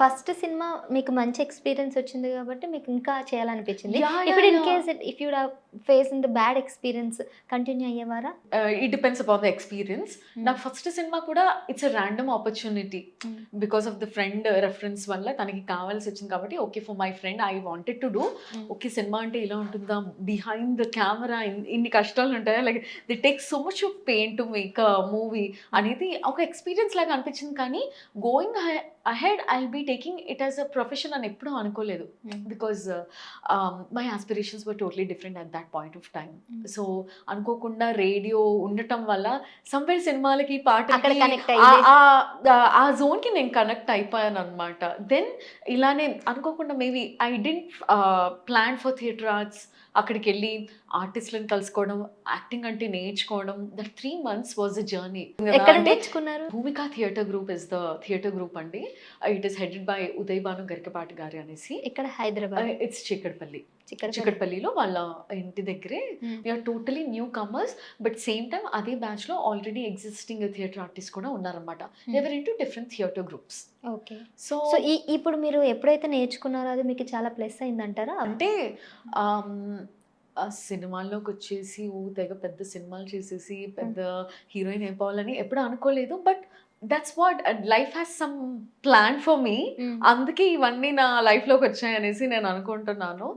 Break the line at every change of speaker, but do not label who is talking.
First cinema మీకు మంచి experience వచ్చింది కాబట్టి మీకు ఇంకా చేయాలనిపించింది ఇప్పుడు in. Case if you face in the bad experience continue అయ్యేవారా
it depends upon the experience. నాకు ఫస్ట్ సినిమా కూడా it's a random opportunity. Because of the friend reference వల్ల తనకి కావాల్సి వచ్చింది కాబట్టి okay for my friend I wanted to do. Okay cinema అంటే ఇలా ఉంటుందా బిహైండ్ ద కెమెరా ఇన్ని కష్టాలు ఉంటాయా like the take so much of pain to make a movie అనేది ఒక ఎక్స్పీరియన్స్ లాగా అనిపించింది కానీ going ahead I be taking it as a profession అని ఎప్పుడూ అనుకోలేదు. Because my aspirations were totally different at that point of time. So అనుకోకుండా radio ఉండటం వల్ల సంవేర్ సినిమాలకి పాటలకి
కనెక్ట్
ఆ- జోన్కి నేను కనెక్ట్ అయిపోయాను అనమాట దెన్ ఇలానే అనుకోకుండా maybe I didn't plan for theatre arts అక్కడికి వెళ్ళి ఆర్టిస్ట్లను కలుసుకోవడం యాక్టింగ్ అంటే నేర్చుకోవడం the three months was a journey Bhoomika theatre group is the theatre group అండి. It is headed by Uday Bhanu Garikapati గారి అనేసి
ఇక్కడ హైదరాబాద్?
ఇట్స్
చిక్కడ
చిక్కడపల్లిలో వాళ్ళ ఇంటి దగ్గరే. We're totally newcomers but same time అదే బ్యాచ్లో ఆల్రెడీ ఎగ్జిస్టింగ్ థియేటర్ ఆర్టిస్ట్ కూడా ఉన్నారనమాట ever in two different theatre groups
okay
so
so ఈ ఇప్పుడు మీరు ఎప్పుడైతే నేర్చుకున్నారో అది మీకు చాలా ప్లస్ అయిందంటారా?
అంటే ఆమ్, ఆ సినిమాల్లోకి వచ్చేసి ఓ తెగ పెద్ద సినిమాలు చేసేసి పెద్ద హీరోయిన్ అయిపోవాలని ఎప్పుడు అనుకోలేదు. But that's what life has some plan for me. అందుకే ఇవన్నీ నా లైఫ్లోకి వచ్చాయనేసి నేను అనుకుంటున్నాను.